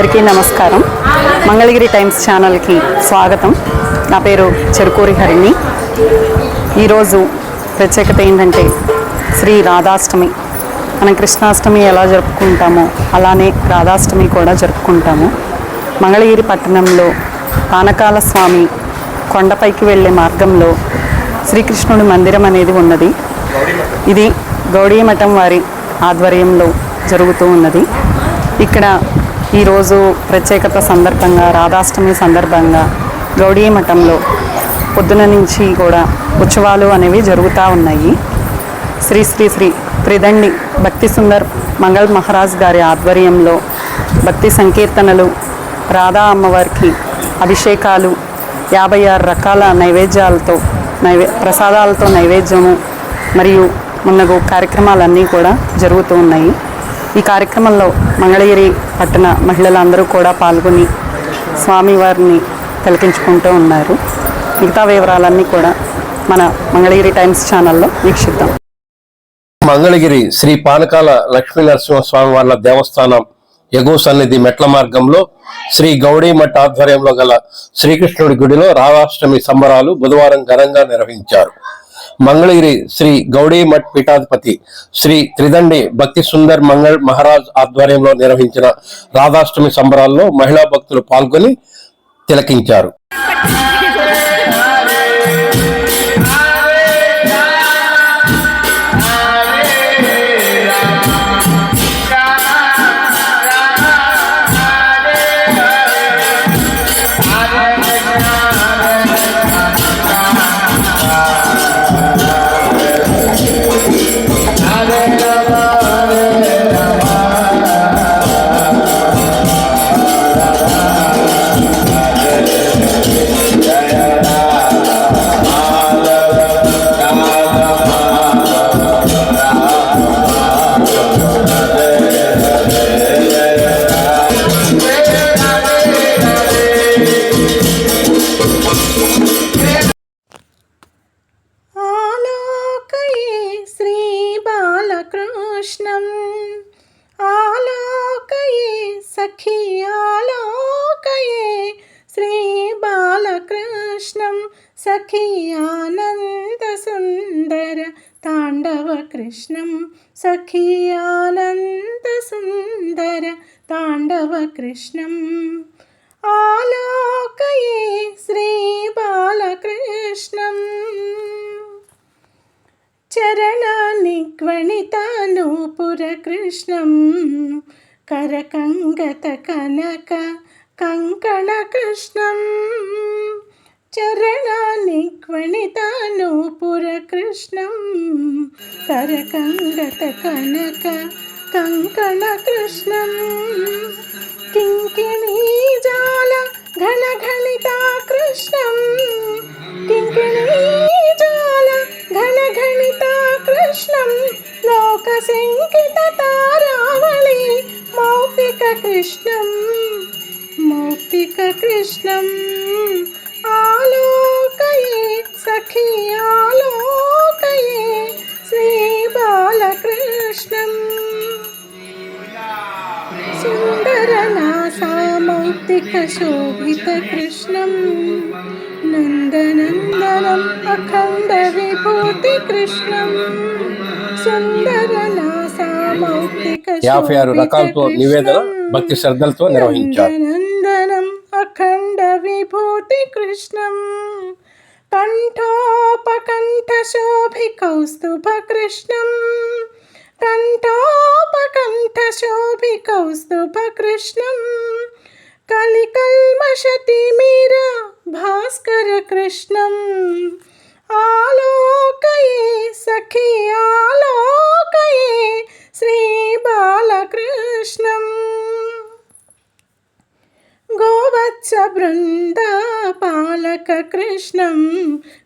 అందరికీ నమస్కారం. మంగళగిరి టైమ్స్ ఛానల్కి స్వాగతం. నా పేరు చెరుకూరి హరిణి. ఈరోజు ప్రత్యేకత ఏంటంటే శ్రీ రాధాష్టమి. మనం కృష్ణాష్టమి ఎలా జరుపుకుంటామో అలానే రాధాష్టమి కూడా జరుపుకుంటాము. మంగళగిరి పట్టణంలో పానకాల స్వామి కొండపైకి వెళ్ళే మార్గంలో శ్రీకృష్ణుడి మందిరం అనేది ఉన్నది. ఇది గౌడీ మఠం వారి ఆధ్వర్యంలో జరుగుతూ ఉన్నది. ఇక్కడ ఈరోజు ప్రత్యేకత సందర్భంగా రాధాష్టమి సందర్భంగా గౌడీ మఠంలో పొద్దున నుంచి కూడా ఉత్సవాలు అనేవి జరుగుతూ ఉన్నాయి. శ్రీ శ్రీ శ్రీ త్రిదండి భక్తి సుందర్ మంగళ్ మహారాజ్ గారి ఆధ్వర్యంలో భక్తి సంకీర్తనలు రాధా అమ్మవారికి అభిషేకాలు యాభై ఆరు రకాల నైవేద్యాలతో నైవే ప్రసాదాలతో నైవేద్యము మరియు మున్నగు కార్యక్రమాలన్నీ కూడా జరుగుతూ ఉన్నాయి. ఈ కార్యక్రమంలో మంగళగిరి పట్టణ మహిళలందరూ కూడా పాల్గొని స్వామివారిని తిలకించుకుంటూ ఉన్నారు. మిగతా వివరాలన్నీ కూడా మన మంగళగిరి టైమ్స్ ఛానల్లో వీక్షిద్దాం. మంగళగిరి శ్రీ పానకాల లక్ష్మీ నరసింహస్వామి వార్ల దేవస్థానం ఎగువ సన్నిధి మెట్ల మార్గంలో శ్రీ గౌడీమఠ ఆధ్వర్యంలో గల శ్రీకృష్ణుడి గుడిలో రాధాష్టమి సంబరాలు బుధవారం ఘనంగా నిర్వహించారు. మంగళగిరి శ్రీ గౌడీ మఠ్ పీఠాధిపతి శ్రీ త్రిదండి భక్తి సుందర్ మంగళ్ మహారాజ్ ఆధ్వర్యంలో నిర్వహించిన రాధాష్టమి సంబరాల్లో మహిళా భక్తులు పాల్గొని తిలకించారు. శ్రీబాలకృష్ణం ఆలోకయే సఖీ ఆలోకయే శ్రీబాలకృష్ణం సఖీ ఆనందసుందర తాండవకృష్ణం సఖీ ఆనందసుందర తాండవకృష్ణం ఆలోకయే శ్రీబాలకృష్ణం చరణనిగ్వణితానూపురకృష్ణం కరకంగత కనక కంకణకృష్ణం చరణనిగ్వణితానూపురకృష్ణం కరకంగత కనక కంకణకృష్ణం మౌక్తిక కృష్ణం ఆలోకయే సఖీ ఆలోకయే శ్రీబాలకృష్ణం సుందరనాసామౌక్తిక శోభిత కృష్ణం నందనందనం అఖండ విభూతి కృష్ణం. సుందరనాసామౌక్తిక యాభై ఆరు రకాలతో నివేదన భక్తి శ్రద్ధలతో నిర్వహించారు. నందనం అఖండ విభూతి కృష్ణం కంఠోపకంఠ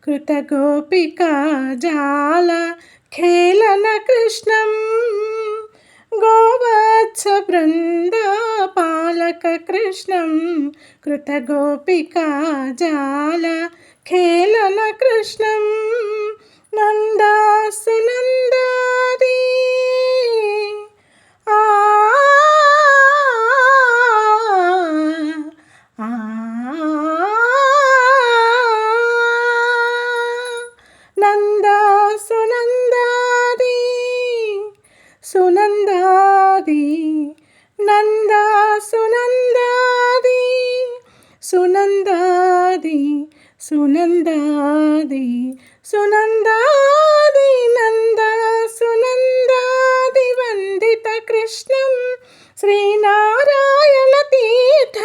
कृतगोपिका जाल खेलन कृष्णं गोवत्सवृन्दपालककृष्णं कृतगोपिका जाल खेलन कृष्णं नन्दासुनन्द సునందాది నందా సునందాది సునందాది సునందాది సునందాది నంద సునందాది వందిత కృష్ణం శ్రీనారాయణ తీర్థ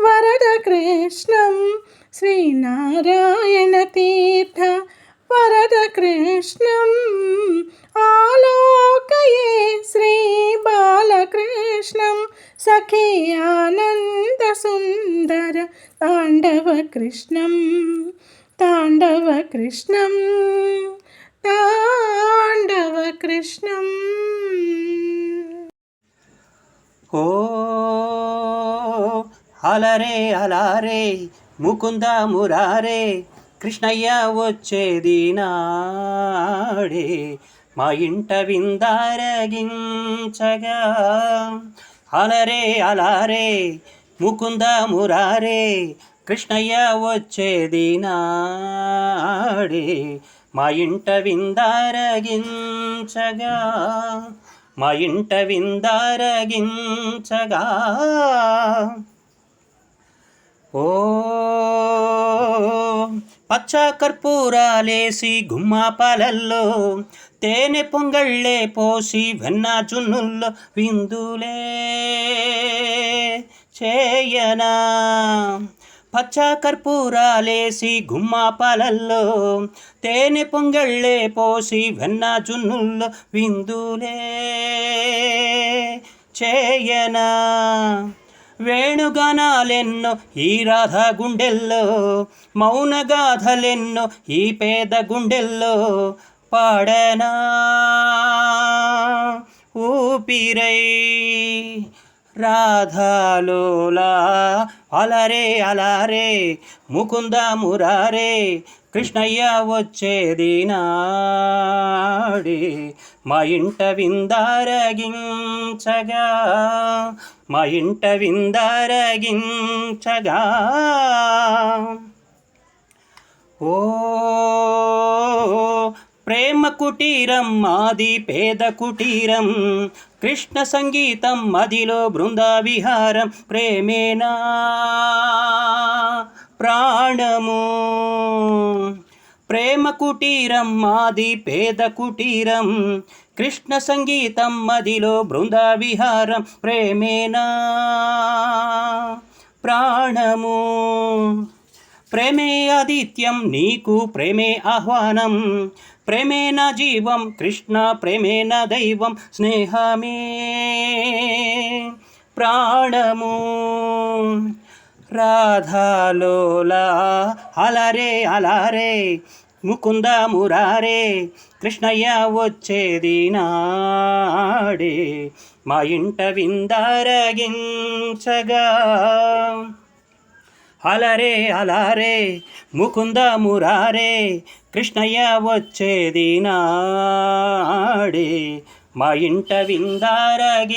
వరద కృష్ణం శ్రీనారాయణ తీర్థ వరద కృష్ణం. ఆలోకయే శ్రీ బాలకృష్ణం సఖీ ఆనంద సుందర తాండవ కృష్ణం తాండవ కృష్ణం తాండవ కృష్ణం. ఓ అలరే అలారే ముకుంద మురారే కృష్ణయ్య వచ్చేది నాడే మా ఇంట విందారగించగా. అలరే అలారే ముకుంద మురారే కృష్ణయ్య వచ్చేది నాడే మా ఇంట విందారగించగా మా ఇంట విందారగించగా. ఓ పచ్చ కర్పూరాలేసి గుమ్మా పాలల్లో తేనె పొంగళ్ళే పోసి వెన్న చున్నుల్లో విందులే చేయనా. పచ్చ కర్పూరాలేసి గుమ్మా పాలల్లో తేనె పొంగళ్ళే పోసి వెన్న చున్నుల్లో విందులే చేయనా. వేణుగానాలెన్నో ఈ రాధ గుండెల్లో మౌనగాథలెన్నో ఈ పేద గుండెల్లో పాడనా? ఊపిరై రాధాలోలా అలరే అలారే ముకుంద మురారే కృష్ణయ్య వచ్చేది నాడే మా ఇంట విందారగిం విందారగించగా మా ఇంట విందరగించగా. ఓ ప్రేమ కుటీరం మాది పేద కుటీరం. కృష్ణ సంగీతం మదిలో బృంద విహారం ప్రేమేనా ప్రాణము? ప్రేమ కుటీరం మాది పేద కుటీరం. కృష్ణ సంగీతం మదిలో బృంద విహారం. ప్రేమేనా? ప్రాణము. ప్రేమే ఆదిత్యం నీకు ప్రేమే ఆహ్వానం. ప్రేమేణ జీవం కృష్ణ ప్రేమేణ దైవం. స్నేహమే. ప్రాణము. రాధాలోలా అలరే అలరే ముకుంద మురారే కృష్ణయ్య వచ్చేది నాడే మా ఇంట విందారగించగా అలరే అలరే ముకుంద మురారే కృష్ణయ్య వచ్చేది నాడే మా ఇంట విందారగించగా